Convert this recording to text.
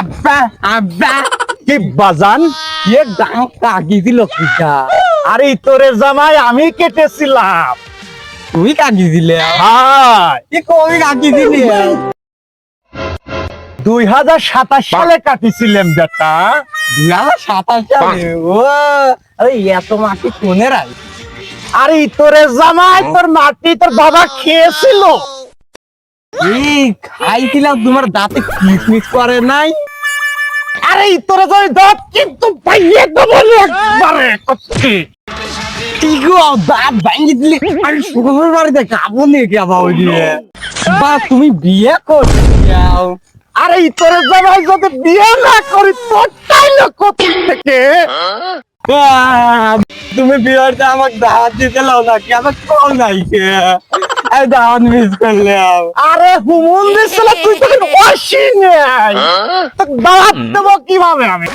আব্বা আব্বা। কি বাজান? ডাং দিল কিটা? আরে তোরে জামাই আমি কেটেছিলাম। কাকি দিলে? কাকি দিলি? দুই হাজার সাতাশ সালে কাটিছিলাম বেটা। দুই হাজার সাতাশ সালে ও। আরে এত মাটি কোনে রাই? আরে তোরে জামাই তোর মাটি তোর বাবা খেয়েছিল। এই খাইছিলাম তোমার দাঁতে কিসমিস করে নাই? আরে তোরে যদি দাঁত কিন্তু পাইয়ে দেবো একবারে। করছি কি গো, দাঁত ভাঙি দিলে? আমি শুকুর বাড়িতে খাব নি কে বাবু দিয়ে? বা, তুমি বিয়ে করছ আরে তোরে জামাই যদি বিয়ে না করি তোর চাইলো কোথা থেকে তুমি বিয়েতে আমাকে দাওয়াত দিতে লাও নাকি? আমার কল নাই কে? এই দাওয়াত মিস করলাম আরে হুমুন দিছিল তুই তো অসি নেই তোকে দাওয়াত দেবো কীভাবে আমি